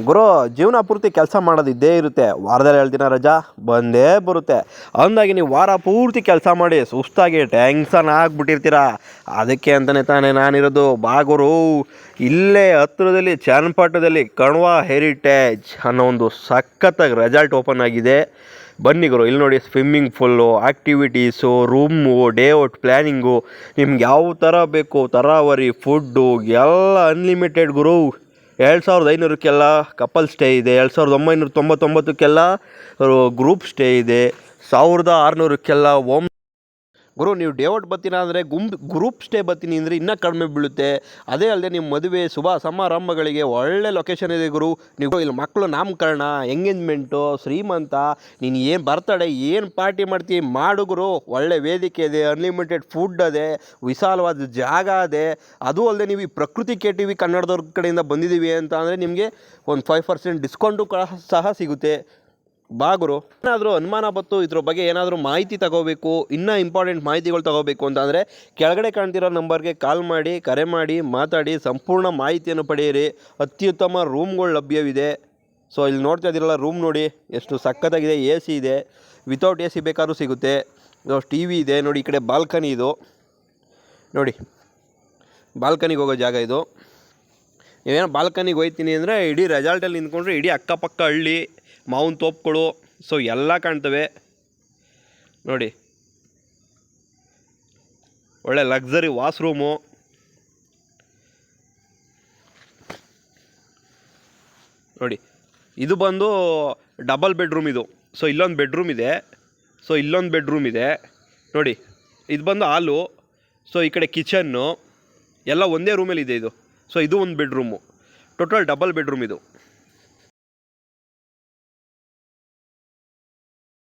ಗುರು, ಜೀವನ ಪೂರ್ತಿ ಕೆಲಸ ಮಾಡೋದು ಇದ್ದೇ ಇರುತ್ತೆ. ವಾರದಲ್ಲಿ ಎರಡು ದಿನ ರಜಾ, ಬಂದೇ ಬರುತ್ತೆ. ಅಂದಾಗಿ ನೀವು ವಾರ ಪೂರ್ತಿ ಕೆಲಸ ಮಾಡಿ ಸುಸ್ತಾಗಿ ಟ್ಯಾಂಕ್ಸನ್ನು ಆಗಿಬಿಟ್ಟಿರ್ತೀರ? ಅದಕ್ಕೆ ಅಂತಲೇ ತಾನೇ ನಾನಿರೋದು. ಬಾಗುರು ಇಲ್ಲೇ ಹತ್ತಿರದಲ್ಲಿ ಚನ್ನಪಟ್ಟಣದಲ್ಲಿ ಕಣ್ವ ಹೆರಿಟೇಜ್ ಅನ್ನೋ ಒಂದು ಸಖತ್ತಾಗಿ ರೆಸಾರ್ಟ್ ಓಪನ್ ಆಗಿದೆ. ಬನ್ನಿ ಗುರು, ಇಲ್ಲಿ ನೋಡಿ swimming pool activities room day out planning ನಿಮ್ಗೆ ಯಾವ ಥರ ಬೇಕು, ತರಾವರಿ ಫುಡ್ಡು ಎಲ್ಲ ಅನ್ಲಿಮಿಟೆಡ್ ಗುರು. ಎರಡು ಸಾವಿರದ ಐನೂರಕ್ಕೆಲ್ಲ ಕಪಲ್ ಸ್ಟೇ ಇದೆ, ಎರಡು ಸಾವಿರದ ಒಂಬೈನೂರ ತೊಂಬತ್ತೊಂಬತ್ತಕ್ಕೆಲ್ಲ ಗ್ರೂಪ್ ಸ್ಟೇ ಇದೆ, ಸಾವಿರದ ಆರುನೂರಕ್ಕೆಲ್ಲ ಓಮ್ ಗುರು, ನೀವು ಡೇ ಔಟ್ ಬರ್ತೀರಾ ಅಂದರೆ ಗುಂಪ್ ಗ್ರೂಪ್ ಸ್ಟೇ ಬರ್ತೀನಿ ಅಂದರೆ ಇನ್ನೂ ಕಡಿಮೆ ಬೀಳುತ್ತೆ. ಅದೇ ಅಲ್ಲದೆ ನಿಮ್ಮ ಮದುವೆ, ಶುಭ ಸಮಾರಂಭಗಳಿಗೆ ಒಳ್ಳೆ ಲೊಕೇಶನ್ ಇದೆ ಗುರು. ನೀವು ಇಲ್ಲಿ ಮಕ್ಕಳು ನಾಮಕರಣ ಎಂಗೇಜ್ಮೆಂಟು ಶ್ರೀಮಂತ, ನೀನು ಏನು ಬರ್ತಡೆ, ಏನು ಪಾರ್ಟಿ ಮಾಡ್ತೀವಿ ಮಾಡು ಗುರು. ಒಳ್ಳೆ ವೇದಿಕೆ ಇದೆ ಅನ್ಲಿಮಿಟೆಡ್ ಫುಡ್ ಅದೇ, ವಿಶಾಲವಾದ ಜಾಗ ಅದೇ. ಅದು ಅಲ್ಲದೆ ನೀವು ಈ ಪ್ರಕೃತಿ ಕೆ ಟಿ ಕನ್ನಡದವ್ರ ಕಡೆಯಿಂದ ಬಂದಿದ್ದೀವಿ ಅಂತ ಅಂದರೆ ನಿಮಗೆ ಒಂದು ಫೈವ್ ಪರ್ಸೆಂಟ್ ಡಿಸ್ಕೌಂಟು ಸಹ ಸಿಗುತ್ತೆ. ಬಾ ಗುರು ಏನಾದರೂ ಅನುಮಾನ ಬಂತು ಇದ್ರ ಬಗ್ಗೆ ಏನಾದರೂ ಮಾಹಿತಿ ತಗೋಬೇಕು, ಇನ್ನೂ ಇಂಪಾರ್ಟೆಂಟ್ ಮಾಹಿತಿಗಳು ತಗೋಬೇಕು ಅಂತಂದರೆ ಕೆಳಗಡೆ ಕಾಣ್ತಿರೋ ನಂಬರ್ಗೆ ಕಾಲ್ ಮಾಡಿ, ಕರೆ ಮಾಡಿ, ಮಾತಾಡಿ, ಸಂಪೂರ್ಣ ಮಾಹಿತಿಯನ್ನು ಪಡೆಯಿರಿ. ಅತ್ಯುತ್ತಮ ರೂಮ್ಗಳು ಲಭ್ಯವಿದೆ. ಸೊ ಇಲ್ಲಿ ನೋಡ್ತಾ ಇದ್ದೀರಲ್ಲ ರೂಮ್ ನೋಡಿ, ಎಷ್ಟು ಸಕ್ಕತ್ತಾಗಿದೆ ಎ ಸಿ ಇದೆ. ವಿತೌಟ್ ಎ ಸಿ ಬೇಕಾದ್ರೂ ಸಿಗುತ್ತೆ. ಟಿ ವಿ ಇದೆ, ನೋಡಿ ಈ ಕಡೆ ಬಾಲ್ಕನಿ ಇದು. ನೋಡಿ ಬಾಲ್ಕನಿಗೆ ಹೋಗೋ ಜಾಗ ಇದು. ನೀವೇನೋ ಬಾಲ್ಕನಿಗೆ ಹೋಯ್ತೀನಿ ಅಂದರೆ ಇಡೀ ರೆಸಾರ್ಟಲ್ಲಿ ನಿಂತ್ಕೊಂಡ್ರೆ ಇಡೀ ಅಕ್ಕಪಕ್ಕ ಹಳ್ಳಿ. ಮಾವಿನ ತೋಪುಗಳು ಸೊ ಎಲ್ಲ ಕಾಣ್ತವೆ. ನೋಡಿ. ಒಳ್ಳೆ ಲಕ್ಸರಿ ವಾಶ್ರೂಮು ನೋಡಿ, ಇದು ಬಂದು ಡಬಲ್ ಬೆಡ್ರೂಮ್ ಇದು. ಸೊ ಇಲ್ಲೊಂದು ಬೆಡ್ರೂಮ್ ಇದೆ. ಸೊ ಇಲ್ಲೊಂದು ಬೆಡ್ರೂಮ್ ಇದೆ. ನೋಡಿ, ಇದು ಬಂದು ಹಾಲು. ಸೊ ಈ ಕಡೆ ಕಿಚನ್ನು ಎಲ್ಲ ಒಂದೇ ರೂಮಲ್ಲಿ ಇದೆ ಇದು. ಸೊ ಇದು ಒಂದು ಬೆಡ್ರೂಮು ಟೋಟಲ್ ಡಬಲ್ ಬೆಡ್ರೂಮ್ ಇದು.